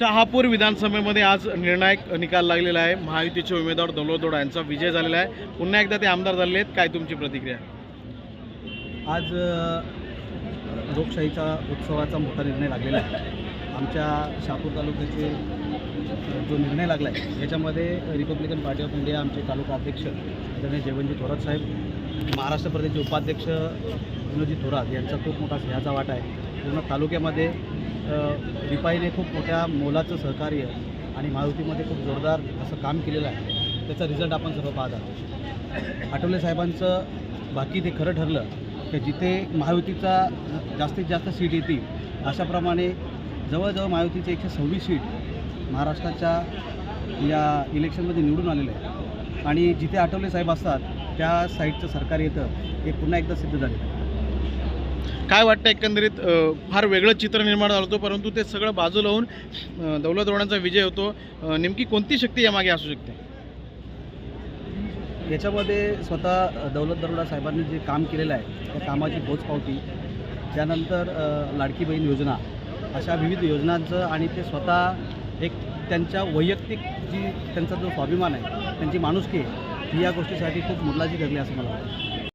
शहापूर विधानसभेमध्ये आज निर्णायक निकाल लागलेला आहे. महायुतीचे उमेदवार दौलतदोडा यांचा विजय झालेला आहे. पुन्हा एकदा ते आमदार झालेले आहेत. काय तुमची प्रतिक्रिया? आज लोकशाहीचा उत्सवाचा मोठा निर्णय लागलेला आहे. आमच्या शहापूर तालुक्याचे जो निर्णय लागला आहे याच्यामध्ये रिपब्लिकन पार्टी ऑफ इंडिया आमचे तालुका अध्यक्ष आदरणीय जयवंतजी थोरात साहेब महाराष्ट्र प्रदेशचे उपाध्यक्ष विनोदजी थोरात यांचा खूप मोठा सिंहाचा वाटा आहे. पूर्ण तालुक्यामध्ये रिपाईने खूप मोठ्या मोलाचं सहकार्य आणि मारुतीमध्ये खूप जोरदार असं काम केलेलं आहे. त्याचा रिझल्ट आपण सर्व पाहत आहोत. आठवले साहेबांचं बाकी ते खरं ठरलं की जिथे महायुतीचा जास्तीत जास्त सीट येतील अशाप्रमाणे जवळजवळ महायुतीचे एकशे सव्वीस सीट महाराष्ट्राच्या या इलेक्शनमध्ये निवडून आलेले आहे आणि जिथे आठवले साहेब असतात त्या साईडचं सरकार येतं हे पुन्हा एकदा सिद्ध झालेलं आहे. काय वाटतं एकंदरीत फार वेगळं चित्र निर्माण झालं होतं परंतु ते सगळं बाजूला होऊन अ, विजय होतो. नेमकी कोणती शक्ती यामागे असू शकते? याच्यामध्ये स्वतः दौलत दरोडा साहेबांनी जे काम केलेलं आहे त्या कामाची पोचपावती त्यानंतर लाडकी बहीण योजना अशा विविध योजनांचं आणि ते स्वतः एक त्यांच्या वैयक्तिक जी त्यांचा जो स्वाभिमान आहे त्यांची माणुसकी ही या गोष्टीसाठी खूप मोलाची ठरली असं मला वाटतं.